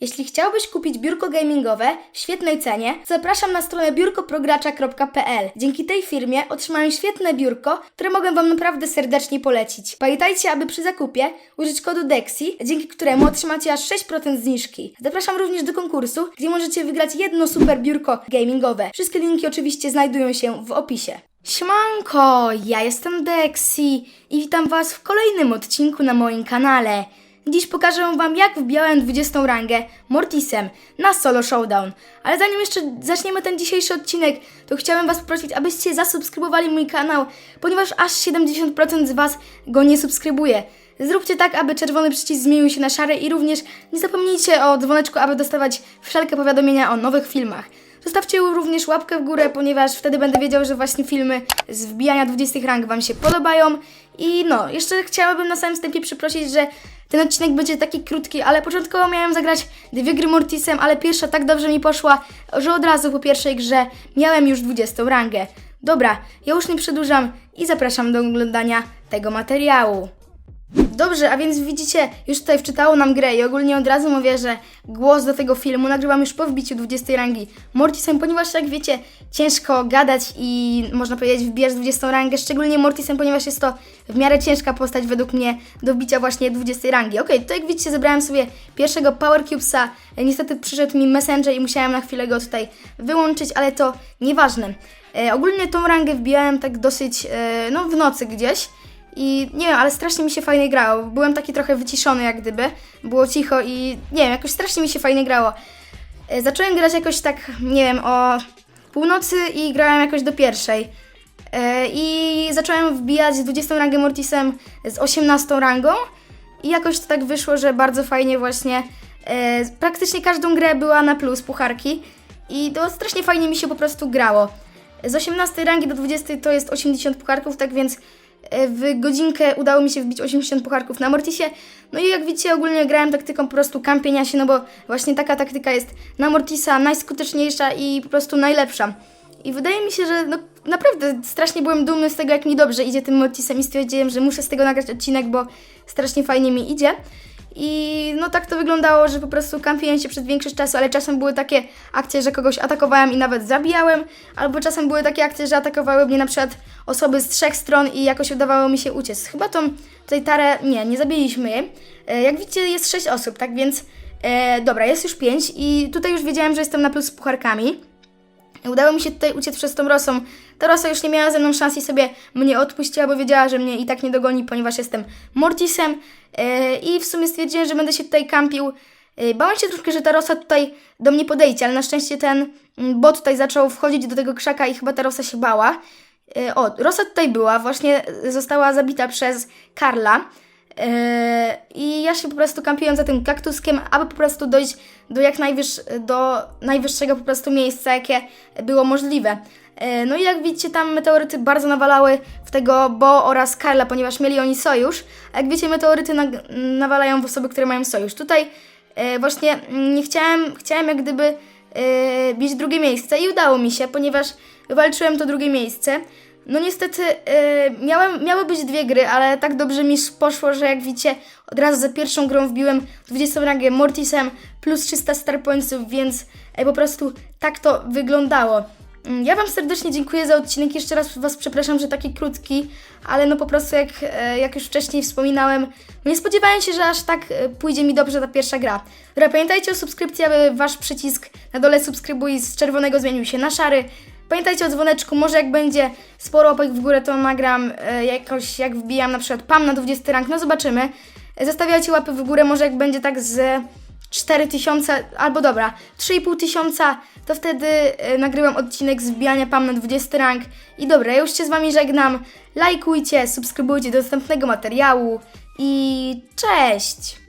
Jeśli chciałbyś kupić biurko gamingowe w świetnej cenie, zapraszam na stronę biurkoprogracza.pl. Dzięki tej firmie otrzymałem świetne biurko, które mogę Wam naprawdę serdecznie polecić. Pamiętajcie, aby przy zakupie użyć kodu DEXI, dzięki któremu otrzymacie aż 6% zniżki. Zapraszam również do konkursu, gdzie możecie wygrać jedno super biurko gamingowe. Wszystkie linki oczywiście znajdują się w opisie. Siemanko, ja jestem Dexi i witam Was w kolejnym odcinku na moim kanale. Dziś pokażę Wam, jak wbijałem 20 rangę Mortisem na solo showdown. Ale zanim jeszcze zaczniemy ten dzisiejszy odcinek, to chciałem Was poprosić, abyście zasubskrybowali mój kanał, ponieważ aż 70% z Was go nie subskrybuje. Zróbcie tak, aby czerwony przycisk zmienił się na szary i również nie zapomnijcie o dzwoneczku, aby dostawać wszelkie powiadomienia o nowych filmach. Zostawcie również łapkę w górę, ponieważ wtedy będę wiedział, że właśnie filmy z wbijania 20 rank Wam się podobają. I no, jeszcze chciałabym na samym wstępie przeprosić, że ten odcinek będzie taki krótki, ale początkowo miałem zagrać dwie gry Mortisem, ale pierwsza tak dobrze mi poszła, że od razu po pierwszej grze miałem już 20 rangę. Dobra, ja już nie przedłużam i zapraszam do oglądania tego materiału. Dobrze, a więc widzicie, już tutaj wczytało nam grę i ogólnie od razu mówię, że głos do tego filmu nagrywam już po wbiciu 20 rangi Mortisem, ponieważ jak wiecie, ciężko gadać i można powiedzieć wbijać 20 rangę, szczególnie Mortisem, ponieważ jest to w miarę ciężka postać według mnie do wbicia właśnie 20 rangi. Okej, to jak widzicie zebrałem sobie pierwszego Power Cubesa, niestety przyszedł mi Messenger i musiałem na chwilę go tutaj wyłączyć, ale to nieważne. E, ogólnie tą rangę wbijałem tak dosyć, e, no w nocy gdzieś. I nie wiem, ale strasznie mi się fajnie grało. Byłem taki trochę wyciszony jak gdyby. Było cicho i nie wiem, jakoś strasznie mi się fajnie grało. E, Zacząłem grać jakoś tak, nie wiem, o północy i grałem jakoś do pierwszej. E, I zacząłem wbijać 20 rangę Mortisem z 18 rangą. I jakoś to tak wyszło, że bardzo fajnie właśnie. E, praktycznie każdą grę była na plus pucharki. I to strasznie fajnie mi się po prostu grało. Z 18 rangi do 20 to jest 80 pucharków, tak więc w godzinkę udało mi się wbić 80 pucharków na Mortisie. No i jak widzicie, ogólnie grałem taktyką po prostu kampienia się, no bo właśnie taka taktyka jest na Mortisa najskuteczniejsza i po prostu najlepsza. I wydaje mi się, że no, naprawdę strasznie byłem dumny z tego, jak mi dobrze idzie tym Mortisem i stwierdziłem, że muszę z tego nagrać odcinek, bo strasznie fajnie mi idzie. I no tak to wyglądało, że po prostu kampiłem się przez większość czasu, ale czasem były takie akcje, że kogoś atakowałem i nawet zabijałem, albo czasem były takie akcje, że atakowały mnie na przykład osoby z trzech stron i jakoś udawało mi się uciec. Chyba tą tutaj tarę, nie, nie zabiliśmy jej. E, jak widzicie jest sześć osób, tak więc e, dobra, jest już pięć i tutaj już wiedziałem, że jestem na plus z pucharkami. Udało mi się tutaj uciec przez tą Rosą. Ta Rosa już nie miała ze mną szans i sobie mnie odpuściła, bo wiedziała, że mnie i tak nie dogoni, ponieważ jestem Mortisem. Yy, I w sumie stwierdziłem, że będę się tutaj kampił. Yy, bałem się troszkę, że ta Rosa tutaj do mnie podejdzie, ale na szczęście ten mm, bot tutaj zaczął wchodzić do tego krzaka i chyba ta Rosa się bała. Yy, o, Rosa tutaj była, właśnie została zabita przez Karla. Yy, I ja się po prostu kampiłem za tym kaktuskiem, aby po prostu dojść do jak najwyż, do najwyższego po prostu miejsca, jakie było możliwe. Yy, No i jak widzicie, tam meteoryty bardzo nawalały w tego Bo oraz Karla, ponieważ mieli oni sojusz. A jak wiecie, meteoryty nag- nawalają w osoby, które mają sojusz. Tutaj yy, właśnie nie chciałem, chciałem jak gdyby bić drugie miejsce i udało mi się, ponieważ wywalczyłem to drugie miejsce. No niestety yy, miałem, miały być dwie gry, ale tak dobrze mi poszło, że jak widzicie, od razu za pierwszą grą wbiłem 20 rangę Mortisem plus 300 star pointsów, więc e, po prostu tak to wyglądało. Mm, Ja Wam serdecznie dziękuję za odcinek. Jeszcze raz Was przepraszam, że taki krótki, ale no po prostu jak, e, jak już wcześniej wspominałem, nie spodziewałem się, że aż tak e, pójdzie mi dobrze ta pierwsza gra. Dobra, pamiętajcie o subskrypcji, aby Wasz przycisk na dole subskrybuj z czerwonego zmienił się na szary. Pamiętajcie o dzwoneczku, może jak będzie sporo łapek w górę, to nagram e, jakoś, jak wbijam na przykład PAM na 20 rank, no zobaczymy. E, Zostawiajcie łapy w górę, może jak będzie tak z 4000, albo dobra, 3,5 tysiąca, to wtedy e, nagrywam odcinek z wbijania PAM na 20 rank. I dobra, ja już się z Wami żegnam. Lajkujcie, subskrybujcie do następnego materiału i cześć!